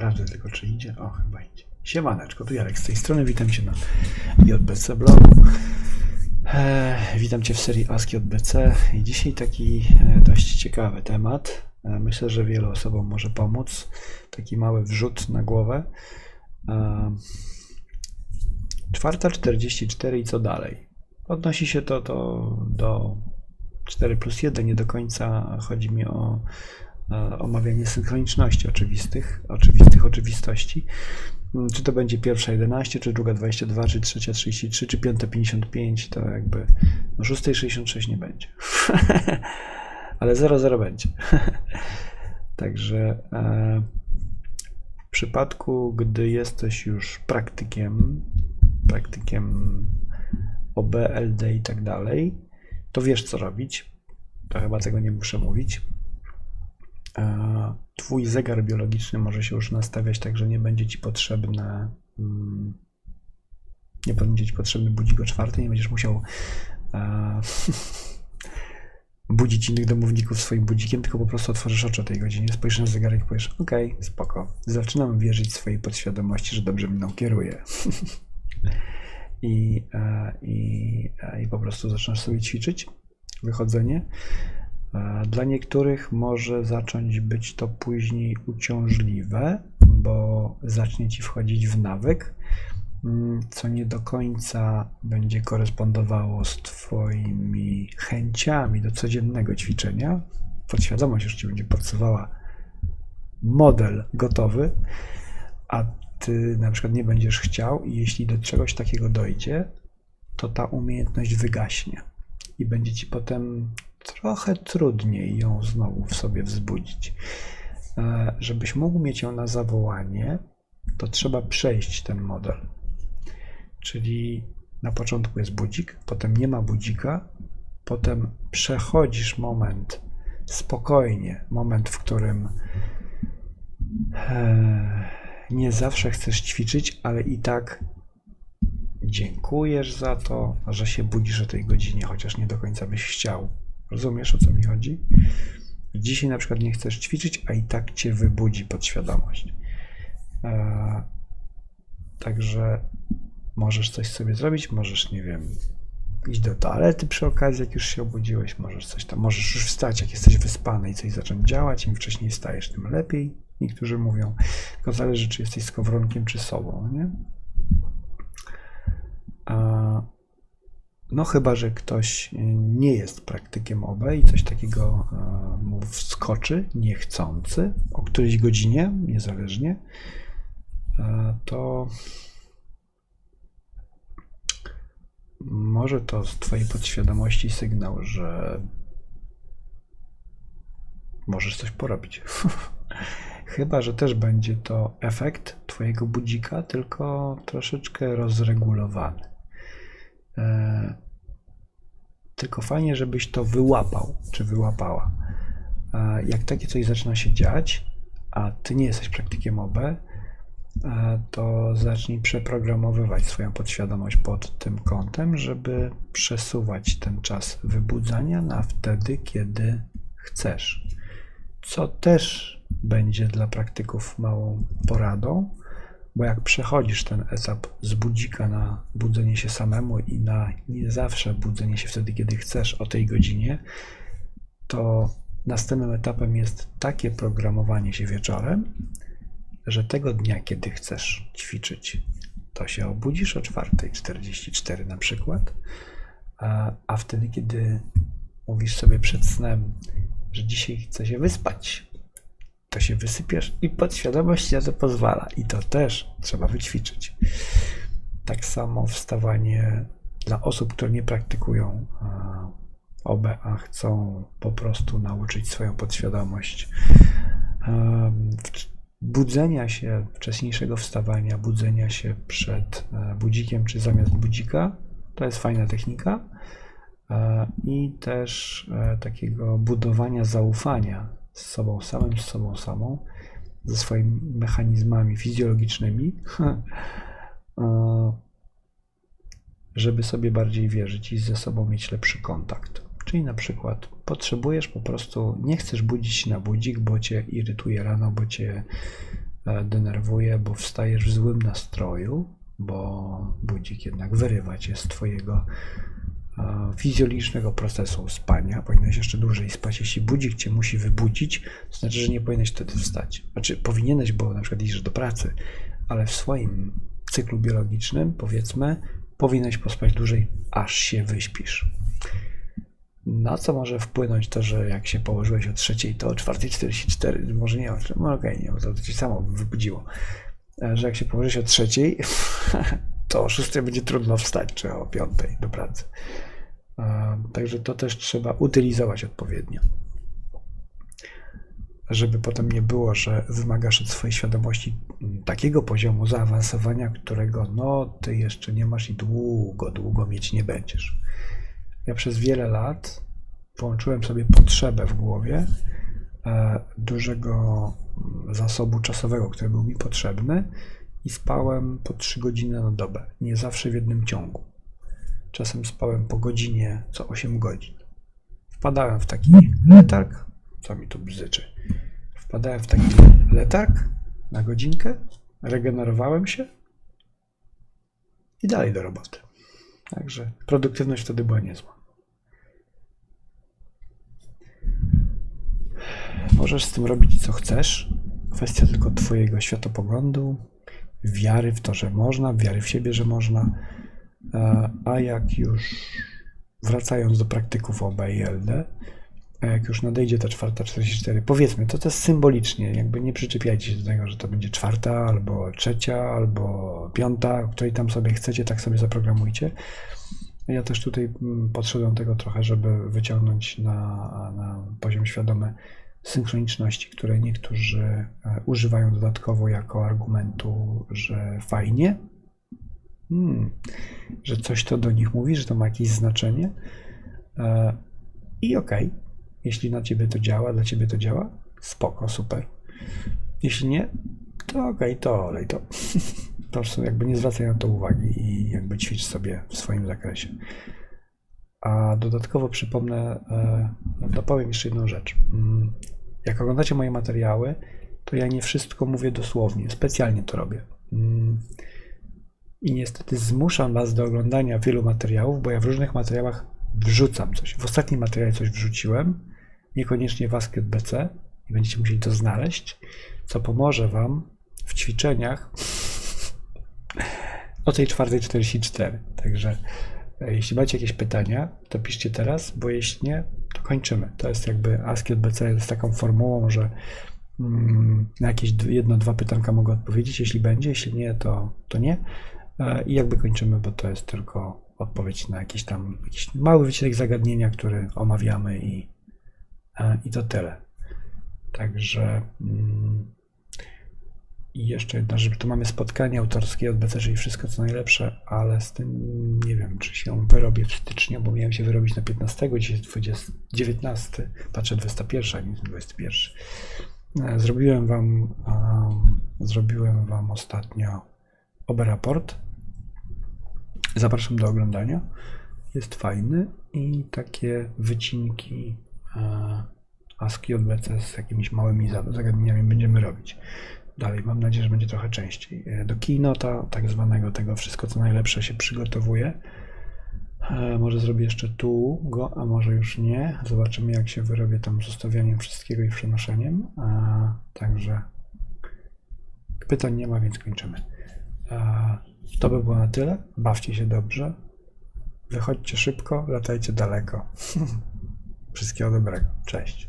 Sprawdzę tylko, czy idzie. O, chyba idzie. Siemaneczko, tu Jarek z tej strony. Witam Cię na JBC blogu. E, witam Cię w serii ASK JBC. I dzisiaj taki e, dość ciekawy temat. E, myślę, że wielu osobom może pomóc. Taki mały wrzut na głowę. E, czwarta 44 i co dalej? Odnosi się to, to do 4 plus 1. Nie do końca chodzi mi o omawianie synchroniczności oczywistych, oczywistych oczywistości. Mm, Czy to będzie pierwsza 11, czy druga 22, czy trzecia 33, czy piąta 55, to jakby no szóstej 66 nie będzie. Ale 00 będzie. Także e, w przypadku, gdy jesteś już praktykiem, praktykiem OB, LD i tak dalej, to wiesz co robić. To chyba tego nie muszę mówić. E, Twój zegar biologiczny może się już nastawiać tak, że nie będzie ci potrzebne. mm, Nie będzie ci potrzebny budzik o czwartej, nie będziesz musiał e, budzić innych domowników swoim budzikiem, tylko po prostu otworzysz oczy o tej godzinie, spojrzysz na zegarek i powiesz: OK, spoko. Zaczynam wierzyć swojej podświadomości, że dobrze mną kieruje. I, e, i, I po prostu zaczynasz sobie ćwiczyć wychodzenie. E, Dla niektórych może zacząć być to później uciążliwe, bo zacznie ci wchodzić w nawyk, mm, co nie do końca będzie korespondowało z Twoimi chęciami do codziennego ćwiczenia. Podświadomość już ci będzie pracowała model gotowy, a ty na przykład nie będziesz chciał, i jeśli do czegoś takiego dojdzie, to ta umiejętność wygaśnie i będzie ci potem trochę trudniej ją znowu w sobie wzbudzić. E, Żebyś mógł mieć ją na zawołanie, to trzeba przejść ten model. Czyli na początku jest budzik, potem nie ma budzika, potem przechodzisz moment spokojnie, moment, w którym e, nie zawsze chcesz ćwiczyć, ale i tak dziękujesz za to, że się budzisz o tej godzinie, chociaż nie do końca byś chciał. Rozumiesz o co mi chodzi? Dzisiaj na przykład nie chcesz ćwiczyć, a i tak cię wybudzi podświadomość. E, Także możesz coś sobie zrobić, możesz, nie wiem, iść do toalety przy okazji, jak już się obudziłeś, możesz coś tam, możesz już wstać, jak jesteś wyspany i coś zacząć działać, im wcześniej wstajesz, tym lepiej. Niektórzy mówią, tylko zależy, czy jesteś skowronkiem, czy sobą, nie? No chyba, że ktoś nie jest praktykiem OB i coś takiego e, mu wskoczy, niechcący, o którejś godzinie, niezależnie, e, to może to z Twojej podświadomości sygnał, że możesz coś porobić. Chyba, że też będzie to efekt Twojego budzika, tylko troszeczkę rozregulowany. Tylko fajnie, żebyś to wyłapał, czy wyłapała. E, jak takie coś zaczyna się dziać, a Ty nie jesteś praktykiem OB, e, to zacznij przeprogramowywać swoją podświadomość pod tym kątem, żeby przesuwać ten czas wybudzania na wtedy, kiedy chcesz. Co też będzie dla praktyków małą poradą, bo jak przechodzisz ten etap z budzika na budzenie się samemu i na nie zawsze budzenie się wtedy, kiedy chcesz o tej godzinie, to następnym etapem jest takie programowanie się wieczorem, że tego dnia, kiedy chcesz ćwiczyć, to się obudzisz o 4.44 na przykład, a, a wtedy, kiedy mówisz sobie przed snem, że dzisiaj chcę się wyspać, to się wysypiesz i podświadomość na to pozwala. I to też trzeba wyćwiczyć. Tak samo wstawanie dla osób, które nie praktykują OB, a chcą po prostu nauczyć swoją podświadomość budzenia się, wcześniejszego wstawania, budzenia się przed e, budzikiem czy zamiast budzika. To jest fajna technika. E, I też e, takiego budowania zaufania z sobą samym, z sobą samą, ze swoimi mechanizmami fizjologicznymi, e, żeby sobie bardziej wierzyć i ze sobą mieć lepszy kontakt. Czyli na przykład potrzebujesz po prostu, nie chcesz budzić się na budzik, bo cię irytuje rano, bo cię e, denerwuje, bo wstajesz w złym nastroju, bo budzik jednak wyrywa cię z twojego fizjologicznego procesu spania. Powinieneś jeszcze dłużej spać. Jeśli budzik cię musi wybudzić, to znaczy, że nie powinieneś wtedy wstać. Znaczy, powinieneś, bo na przykład idziesz do pracy, ale w swoim cyklu biologicznym, powiedzmy, powinieneś pospać dłużej, aż się wyśpisz. Na co może wpłynąć to, że jak się położyłeś o trzeciej, to o 4.44, może nie, no okej, nie, bo to ci samo wybudziło, E, że jak się położysz o trzeciej, to o 6 będzie trudno wstać, czy o 5 do pracy. Także to też trzeba utylizować odpowiednio. Żeby potem nie było, że wymagasz od swojej świadomości mm, takiego poziomu zaawansowania, którego no ty jeszcze nie masz i długo, długo mieć nie będziesz. Ja przez wiele lat połączyłem sobie potrzebę w głowie e, dużego mm, zasobu czasowego, który był mi potrzebny i spałem po 3 godziny na dobę, nie zawsze w jednym ciągu. Czasem spałem po godzinie co 8 godzin. Wpadałem w taki letarg, co mi tu bzyczy. Wpadałem w taki letarg na godzinkę, regenerowałem się i dalej do roboty. Także produktywność wtedy była niezła. Możesz z tym robić co chcesz. Kwestia tylko Twojego światopoglądu, wiary w to, że można, wiary w siebie, że można. E, A jak już wracając do praktyków OB i LD, a jak już nadejdzie ta czwarta 44, powiedzmy, to jest symbolicznie, jakby nie przyczepiajcie się do tego, że to będzie czwarta, albo trzecia, albo piąta, której tam sobie chcecie, tak sobie zaprogramujcie. Ja też tutaj mm, podszedłem tego trochę, żeby wyciągnąć na, na poziom świadomy synchroniczności, które niektórzy e, używają dodatkowo jako argumentu, że fajnie, hmm, że coś to do nich mówi, że to ma jakieś znaczenie. E, I okej, jeśli na ciebie to działa, dla ciebie to działa, spoko, super. Jeśli nie, to okej, to olej to. Prostu jakby nie zwracaj na to uwagi i jakby ćwicz sobie w swoim zakresie. A dodatkowo przypomnę, e, no to powiem jeszcze jedną rzecz. Mm, Jak oglądacie moje materiały, to ja nie wszystko mówię dosłownie, specjalnie to robię. I niestety zmuszam Was do oglądania wielu materiałów, bo ja w różnych materiałach wrzucam coś. W ostatnim materiale coś wrzuciłem, niekoniecznie w AskBC i będziecie musieli to znaleźć, co pomoże Wam w ćwiczeniach o tej 4.44. Także e, jeśli macie jakieś pytania, to piszcie teraz, bo jeśli nie, to kończymy. To jest jakby AskBC jest taką formułą, że mm, na jakieś jedno, dwa pytanka mogę odpowiedzieć, jeśli będzie, jeśli nie, to, to nie. E, I jakby kończymy, bo to jest tylko odpowiedź na jakiś tam jakiś mały wycinek zagadnienia, który omawiamy i, e, i to tyle. Także mm, i jeszcze jedna rzecz, tu mamy spotkanie autorskie od BC, czyli wszystko co najlepsze, ale z tym nie wiem, czy się wyrobię w styczniu, bo miałem się wyrobić na 15, dzisiaj jest 20, 19, patrzę 21, nie 21. E, Zrobiłem wam, um, zrobiłem wam ostatnio oberaport. Zapraszam do oglądania. Jest fajny i takie wycinki e, ASCII od BC z jakimiś małymi za- zagadnieniami będziemy robić. Dalej, mam nadzieję, że będzie trochę częściej. E, Do keynota, tak zwanego tego wszystko co najlepsze się przygotowuję. E, Może zrobię jeszcze tu go, a może już nie. Zobaczymy jak się wyrobię tam z ustawianiem wszystkiego i przenoszeniem. E, Także pytań nie ma, więc kończymy. E, To by było na tyle. Bawcie się dobrze. Wychodźcie szybko, latajcie daleko. Wszystkiego dobrego. Cześć.